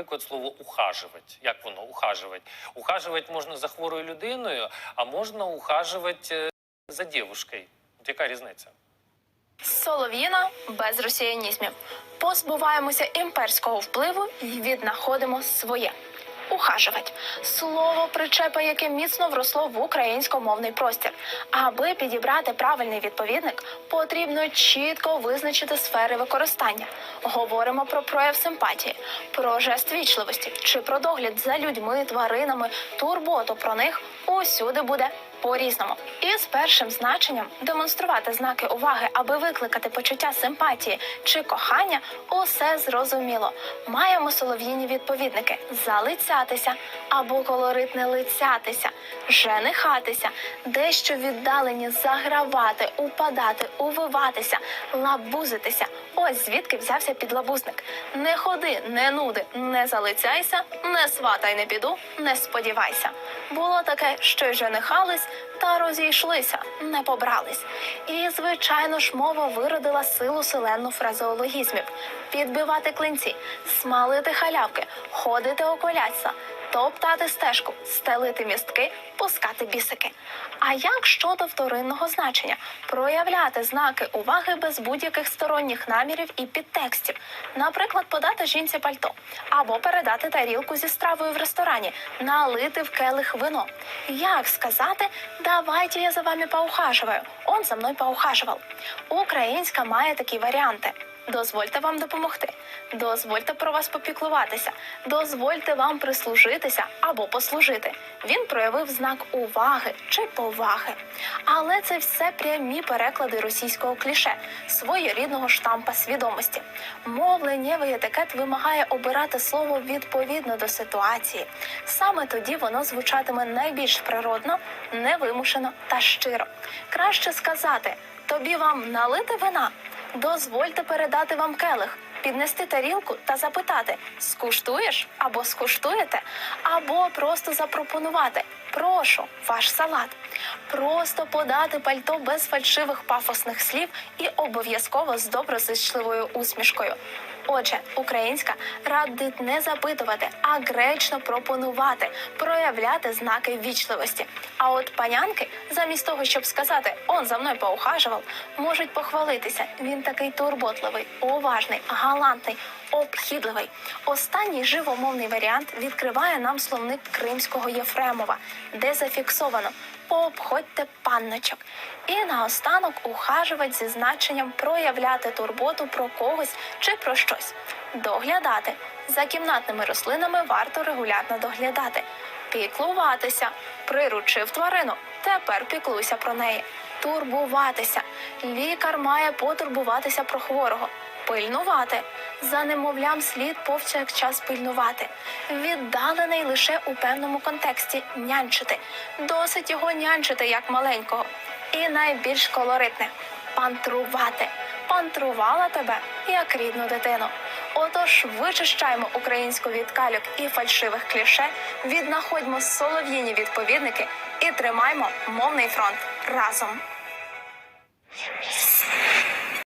наприклад, слово ухаживать. Як воно ухаживать? Ухаживать можна за хворою людиною, а можна ухаживать е, за дівушкою. От яка різниця? Солов'їна без росіянізмів. Позбуваємося імперського впливу і віднаходимо своє. Ухаживать слово причепа, яке міцно вросло в українськомовний простір. Аби підібрати правильний відповідник, потрібно чітко визначити сфери використання. Говоримо про прояв симпатії, про жест вічливості чи про догляд за людьми, тваринами, турботу про них усюди буде по-різному. І з першим значенням демонструвати знаки уваги, аби викликати почуття симпатії чи кохання, усе зрозуміло. Маємо солов'їні відповідники залицятися або колоритне лицятися, женихатися, дещо віддалені загравати, упадати, увиватися, лабузитися. Ось звідки взявся підлабузник. Не ходи, не нуди, не залицяйся, не сватай, не піду, не сподівайся. Було таке, що женихались та розійшлися, не побрались. І, звичайно ж, мова виродила силу селену фразеологізмів: підбивати клинці, смалити халявки, ходити околяться, топтати стежку, стелити містки, пускати бісики. А як щодо вторинного значення? Проявляти знаки уваги без будь-яких сторонніх намірів і підтекстів, наприклад, подати жінці пальто або передати тарілку зі стравою в ресторані, налити в келих вино. Як сказати, давайте я за вами поухаживаю, он за мною поухаживав. Українська має такі варіанти. Дозвольте вам допомогти, дозвольте про вас попіклуватися, дозвольте вам прислужитися або послужити. Він проявив знак уваги чи поваги. Але це все прямі переклади російського кліше, своєрідного штампа свідомості. Мовленнєвий етикет вимагає обирати слово відповідно до ситуації. Саме тоді воно звучатиме найбільш природно, невимушено та щиро. Краще сказати: тобі вам налити вина. Дозвольте передати вам келих, піднести тарілку та запитати: скуштуєш або скуштуєте, або просто запропонувати. Прошу, ваш салат. Просто подати пальто без фальшивих пафосних слів і обов'язково з доброзичливою усмішкою. Отже, українська радить не запитувати, а гречно пропонувати, проявляти знаки вічливості. А от панянки, замість того, щоб сказати он за мною поухажував, можуть похвалитися. Він такий турботливий, уважний, галантний, обхідливий. Останній живомовний варіант відкриває нам словник кримського Єфремова, де зафіксовано пообходьте панночок. І наостанок ухажувати зі значенням проявляти турботу про когось чи про щось. Доглядати за кімнатними рослинами варто регулярно доглядати, піклуватися, приручив тварину. Тепер піклуйся про неї. Турбуватися. Лікар має потурбуватися про хворого. Пильнувати. За немовлям слід повсякчас пильнувати. Віддалений лише у певному контексті нянчити. Досить його нянчити як маленького. І найбільш колоритне пантрувати. Пантрувала тебе як рідну дитину. Отож, вичищаємо українську від кальок і фальшивих кліше, віднаходьмо солов'їні відповідники і тримаймо мовний фронт разом.